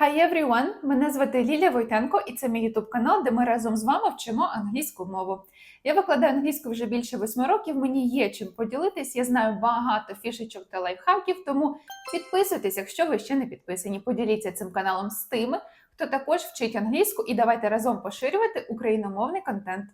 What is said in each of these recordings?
Hi everyone! Мене звати Лілія Войтенко, і це мій YouTube канал, де ми разом з вами вчимо англійську мову. Я викладаю англійську вже більше восьми років. Мені є чим поділитись. Я знаю багато фішечок та лайфхаків, тому підписуйтесь, якщо ви ще не підписані. Поділіться цим каналом з тими, хто також вчить англійську, і давайте разом поширювати україномовний контент.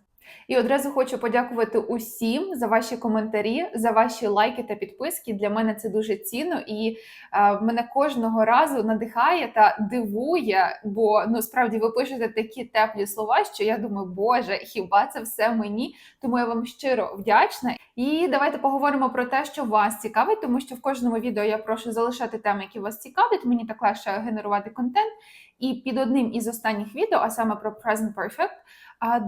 І одразу хочу подякувати усім за ваші коментарі, за ваші лайки та підписки. Для мене це дуже цінно і е, мене кожного разу надихає та дивує, бо ну справді ви пишете такі теплі слова, що я думаю, Боже, хіба це все мені? Тому я вам щиро вдячна. І давайте поговоримо про те, що вас цікавить, тому що в кожному відео я прошу залишати теми, які вас цікавлять. Мені так легше генерувати контент. І під одним із останніх відео, а саме про Present Perfect,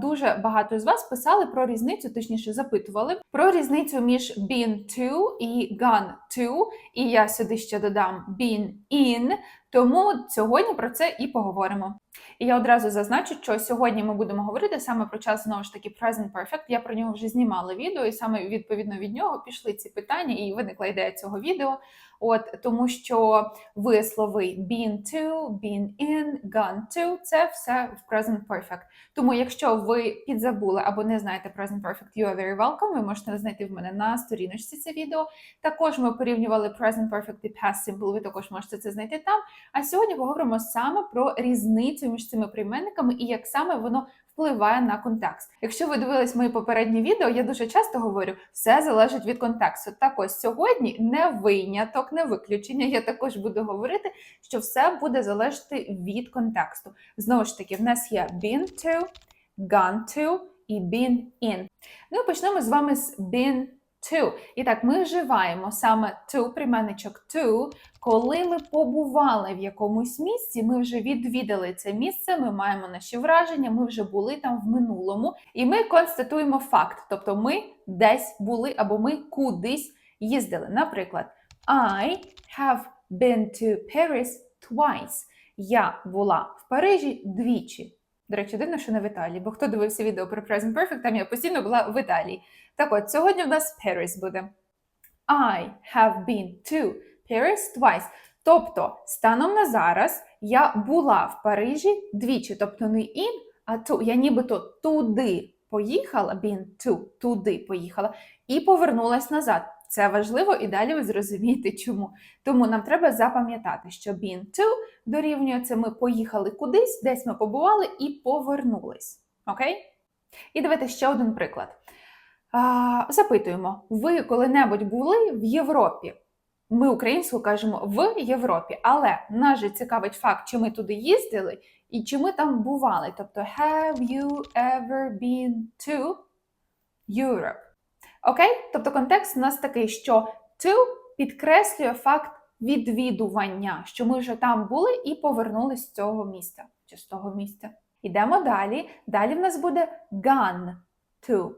дуже багато з вас писали про різницю, точніше запитували про різницю між been to і gone to. І я сюди ще додам been in. Тому сьогодні про це і поговоримо. І я одразу зазначу, що сьогодні ми будемо говорити саме про час знову ж таки Present Perfect. Я про нього вже знімала відео, і саме відповідно від нього пішли ці питання, і виникла ідея цього відео. От тому, що вислови been to, been in, gone to – це все в Present Perfect. Тому, якщо ви підзабули або не знаєте Present Perfect, you are very welcome, ви можете знайти в мене на сторіночці це відео. Також ми порівнювали Present Perfect і Past Simple, ви також можете це знайти там. А сьогодні поговоримо саме про різницю між цими прийменниками і як саме воно впливає на контекст. Якщо ви дивились мої попередні відео, я дуже часто говорю, все залежить від контексту. Так ось сьогодні не виняток, не виключення. Я також буду говорити, що все буде залежати від контексту. Знову ж таки, в нас є been to, gone to і been in. Ну, почнемо з вами з been to. І так, ми вживаємо саме to, прийменничок to, коли ми побували в якомусь місці, ми вже відвідали це місце, ми маємо наші враження, ми вже були там в минулому, і ми констатуємо факт, тобто ми десь були або ми кудись їздили. Наприклад, I have been to Paris twice. Я була в Парижі двічі. До речі, дивно, що не в Італії, бо хто дивився відео про Present Perfect, там я постійно була в Італії. Так от, сьогодні в нас Paris буде. I have been to Paris twice. Тобто, станом на зараз я була в Парижі двічі, тобто не in, а to. Я нібито туди поїхала, been to, туди поїхала, і повернулась назад. Це важливо, і далі ви зрозумієте, чому. Тому нам треба запам'ятати, що been to дорівнює це ми поїхали кудись, десь ми побували і повернулись. Окей? І давайте ще один приклад. А, Запитуємо: ви коли-небудь були в Європі? Ми українською кажемо в Європі, але нас же цікавить факт, чи ми туди їздили і чи ми там бували. Тобто, have you ever been to Europe? Окей? Тобто контекст у нас такий, що to підкреслює факт відвідування, що ми вже там були і повернулись з цього місця чи з того місця. Ідемо далі. Далі в нас буде gone to.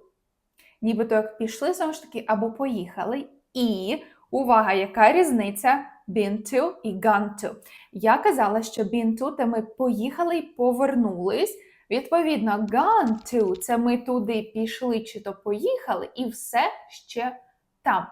Нібито як пішли знову ж таки або поїхали. І увага, яка різниця been to і gone to. Я казала, що been to це ми поїхали і повернулись. Відповідно, gone to це ми туди пішли чи то поїхали, і все ще там.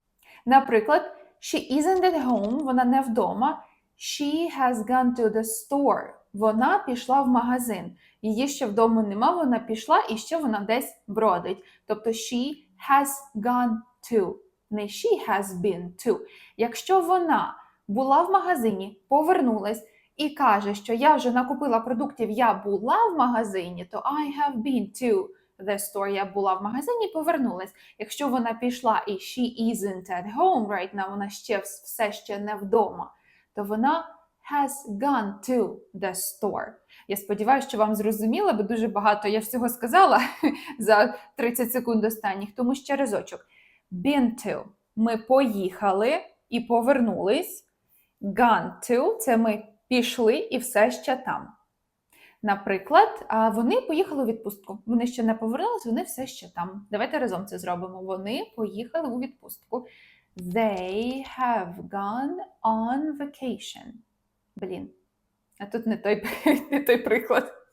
Наприклад, she isn't at home, вона не вдома. She has gone to the store. Вона пішла в магазин. Її ще вдома нема, вона пішла і ще вона десь бродить. Тобто she has gone to, не she has been to. Якщо вона була в магазині, повернулась і каже, що я вже накупила продуктів, я була в магазині, то I have been to the store, я була в магазині повернулась. Якщо вона пішла і she isn't at home right now, вона ще все ще не вдома, то вона has gone to the store. Я сподіваюся, що вам зрозуміло, бо дуже багато я всього сказала за 30 секунд останніх, тому ще разочок. Been to – ми поїхали і повернулись. Gone to – це ми пішли і все ще там. Наприклад, вони поїхали у відпустку. Вони ще не повернулись, вони все ще там. Давайте разом це зробимо. Вони поїхали у відпустку. They have gone on vacation. Блін. А тут не той, не той приклад.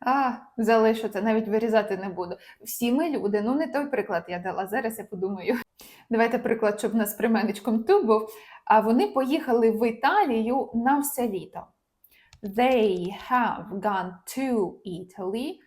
А, залишу це, навіть вирізати не буду. Всі ми люди, ну не той приклад я дала. Зараз я подумаю. Давайте приклад, щоб у нас применечком ту був. А вони поїхали в Італію на все літо. They have gone to Italy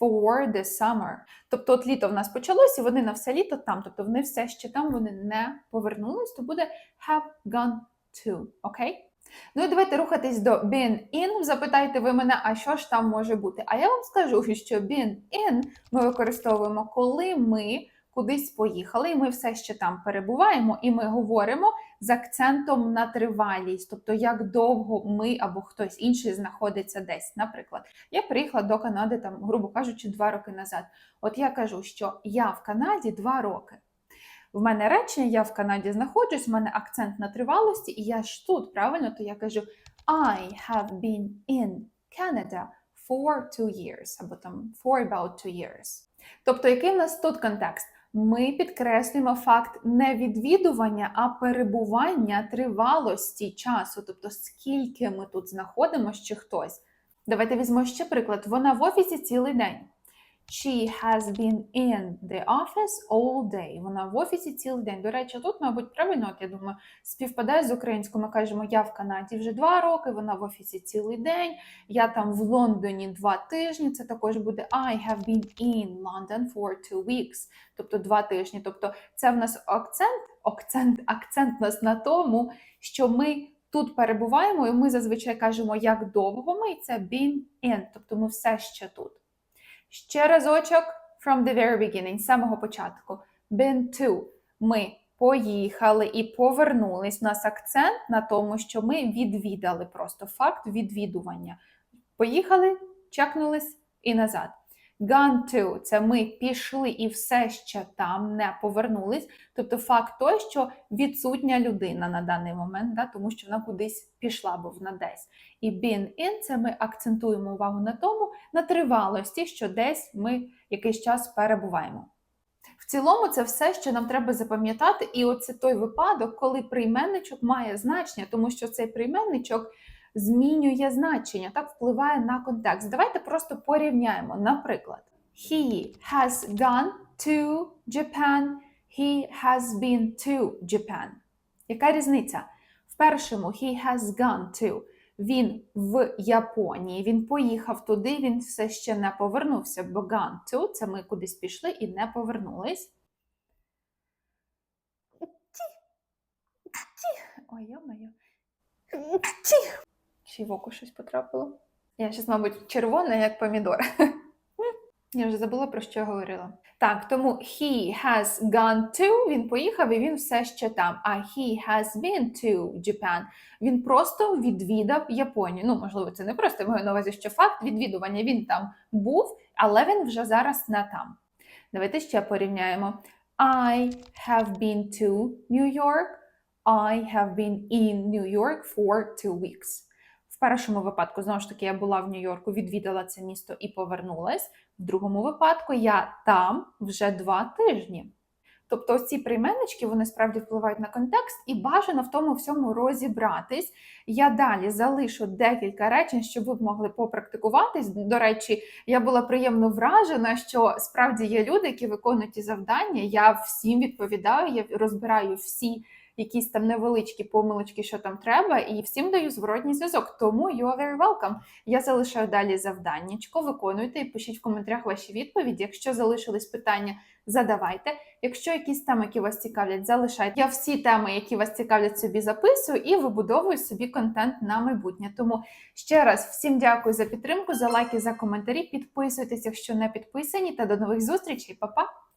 for the summer. Тобто, от літо в нас почалось, і вони на все літо там. Тобто вони все ще там, вони не повернулись, то буде have gone to. Окей? Ну і давайте рухатись до been in. Запитайте ви мене, а що ж там може бути? А я вам скажу, що been in ми використовуємо, коли ми кудись поїхали, і ми все ще там перебуваємо, і ми говоримо з акцентом на тривалість, тобто як довго ми або хтось інший знаходиться десь. Наприклад, я приїхала до Канади, там, грубо кажучи, два роки назад. От я кажу, що я в Канаді два роки. В мене речення, я в Канаді знаходжусь, в мене акцент на тривалості, і я ж тут, правильно, то я кажу I have been in Canada for two years, або там for about two years. Тобто, який в нас тут контекст? Ми підкреслюємо факт не відвідування, а перебування тривалості часу, тобто скільки ми тут знаходимося чи хтось. Давайте візьмемо ще приклад. Вона в офісі цілий день. She has been in the office all day. Вона в офісі цілий день. До речі, тут, мабуть, правильно, я думаю, співпадає з українською. Ми кажемо, я в Канаді вже два роки, вона в офісі цілий день. Я там в Лондоні два тижні. Це також буде I have been in London for two weeks. Тобто два тижні. Тобто, це в нас акцент, акцент, акцент нас на тому, що ми. Тут перебуваємо, і ми зазвичай кажемо, як довго ми, і це been in, тобто ми все ще тут. Ще разочок from the very beginning, з самого початку. Been to. Ми поїхали і повернулись. У нас акцент на тому, що ми відвідали просто факт відвідування. Поїхали, чекнулись і назад. Gone to – це ми пішли і все ще там не повернулись. Тобто факт той, що відсутня людина на даний момент, да, тому що вона кудись пішла, бо вона десь. І been in – це ми акцентуємо увагу на тому, на тривалості, що десь ми якийсь час перебуваємо. В цілому, це все, що нам треба запам'ятати, і оце той випадок, коли прийменничок має значення, тому що цей прийменничок змінює значення, так впливає на контекст. Давайте просто порівняємо. Наприклад, he has gone to Japan, he has been to Japan. Яка різниця? В першому he has gone to. Він в Японії, він поїхав туди, він все ще не повернувся. Бо gone to – це ми кудись пішли і не повернулись. Ой, йо-моє. Ще в око щось потрапило. Я зараз, мабуть, червона, як помідор. Я вже забула, про що говорила. Так, тому he has gone to, він поїхав і він все ще там. А he has been to Japan. Він просто відвідав Японію. Ну, можливо, це не просто я маю на увазі, що факт відвідування він там був, але він вже зараз не там. Давайте ще порівняємо. I have been to New York. I have been in New York for two weeks. Першому випадку, знову ж таки, я була в Нью-Йорку, відвідала це місто і повернулась. В другому випадку я там вже два тижні. Тобто ці прийменнички вони справді впливають на контекст, і бажано в тому всьому розібратись. Я далі залишу декілька речень, щоб ви могли попрактикуватись. До речі, я була приємно вражена, що справді є люди, які виконують ті завдання. Я всім відповідаю, я розбираю всі якісь там невеличкі помилочки, що там треба, і всім даю зворотній зв'язок. Тому you are very welcome. Я залишаю далі завданнячко, виконуйте і пишіть в коментарях ваші відповіді. Якщо залишились питання, задавайте. Якщо якісь теми, які вас цікавлять, залишайте. Я всі теми, які вас цікавлять, собі записую і вибудовую собі контент на майбутнє. Тому ще раз всім дякую за підтримку, за лайки, за коментарі. Підписуйтесь, якщо не підписані, та до нових зустрічей, Па-па!